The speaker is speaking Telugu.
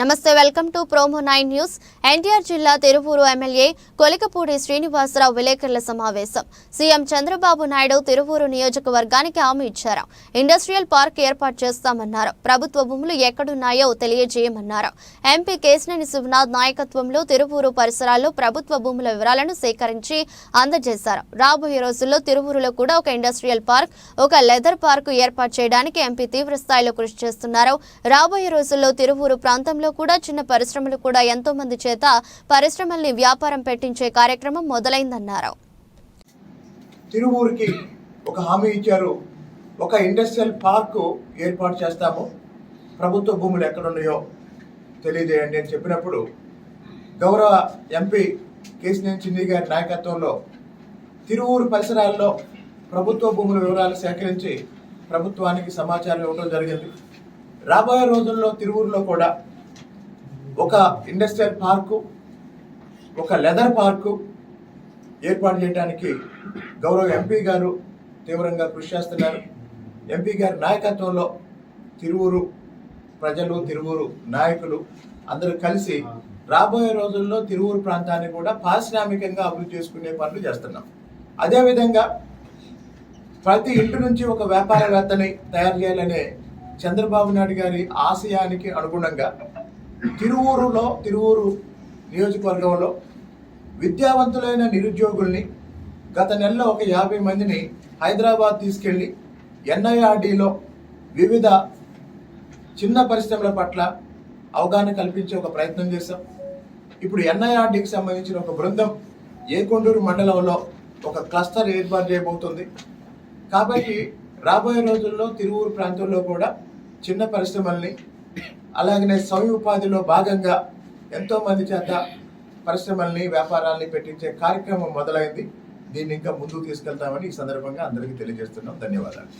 నమస్తే welcome to promo nine news. NTR జిల్లా తిరువూరు ఎమ్మెల్యే కొలికపూడి శ్రీనివాసరావు విలేకరుల సమావేశం. సీఎం చంద్రబాబు నాయుడు తిరువూరు నియోజకవర్గానికి హామీ ఇచ్చారు. ఇండస్ట్రియల్ పార్క్ ఏర్పాటు చేస్తామన్నారు. ప్రభుత్వ భూములు ఎక్కడున్నాయో తెలియజేయమన్నారు. ఎంపీ కేశినేని శివనాథ్ నాయకత్వంలో తిరువూరు పరిసరాల్లో ప్రభుత్వ భూముల వివరాలను సేకరించి అందజేశారు. రాబోయే రోజుల్లో తిరువూరులో కూడా ఒక ఇండస్ట్రియల్ పార్క్ ఒక లెదర్ పార్క్ ఏర్పాటు చేయడానికి ఎంపీ తీవ్ర స్థాయిలో కృషి చేస్తున్నారు. రాబోయే రోజుల్లో తిరువూరు ప్రాంతంలో కూడా చిన్న పరిశ్రమలు కూడా ఎంతో మంది చేత పరిశ్రమల్ని వ్యాపారం పెట్టించే కార్యక్రమం మొదలైందన్నారు. తిరువూరుకి ఒక హామీ ఇచ్చారు. ఒక ఇండస్ట్రియల్ పార్కు ఏర్పాటు చేస్తాము. ప్రభుత్వ భూములు ఎక్కడున్నాయో తెలియజేయండి అని చెప్పినప్పుడు గౌరవ ఎంపీ కేసినేని చిన్ని గారి నాయకత్వంలో తిరువూరు పరిసరాల్లో ప్రభుత్వ భూముల వివరాలు సేకరించి ప్రభుత్వానికి సమాచారం ఇవ్వడం జరిగింది. రాబోయే రోజుల్లో తిరువూరులో కూడా ఒక ఇండస్ట్రియల్ పార్కు ఒక లెదర్ పార్కు ఏర్పాటు చేయడానికి గౌరవ ఎంపీ గారు తీవ్రంగా కృషి చేస్తున్నారు. ఎంపీ గారి నాయకత్వంలో తిరువూరు ప్రజలు తిరువూరు నాయకులు అందరూ కలిసి రాబోయే రోజుల్లో తిరువూరు ప్రాంతాన్ని కూడా పారిశ్రామికంగా అభివృద్ధి చేసుకునే పనులు చేస్తున్నాం. అదేవిధంగా ప్రతి ఇంటి నుంచి ఒక వ్యాపారవేత్తని తయారు చేయాలనే చంద్రబాబు నాయుడు గారి ఆశయానికి అనుగుణంగా తిరువూరులో తిరువూరు నియోజకవర్గంలో విద్యావంతులైన నిరుద్యోగుల్ని గత నెలలో ఒక యాభై మందిని హైదరాబాద్ తీసుకెళ్ళి ఎన్ఐఆర్డీలో వివిధ చిన్న పరిశ్రమల పట్ల అవగాహన కల్పించే ఒక ప్రయత్నం చేశాం. ఇప్పుడు ఎన్ఐఆర్డీకి సంబంధించిన ఒక బృందం ఏకొండూరు మండలంలో ఒక క్లస్టర్ ఏర్పాటు చేయబోతుంది. కాబట్టి రాబోయే రోజుల్లో తిరువూరు ప్రాంతంలో కూడా చిన్న పరిశ్రమల్ని అలాగనే స్వయం ఉపాధిలో భాగంగా ఎంతో మంది చేత పరిశ్రమల్ని వ్యాపారాల్ని పెట్టించే కార్యక్రమం మొదలైంది. దీన్ని ఇంకా ముందుకు తీసుకెళ్తామని ఈ సందర్భంగా అందరికీ తెలియజేస్తున్నాం. ధన్యవాదాలు.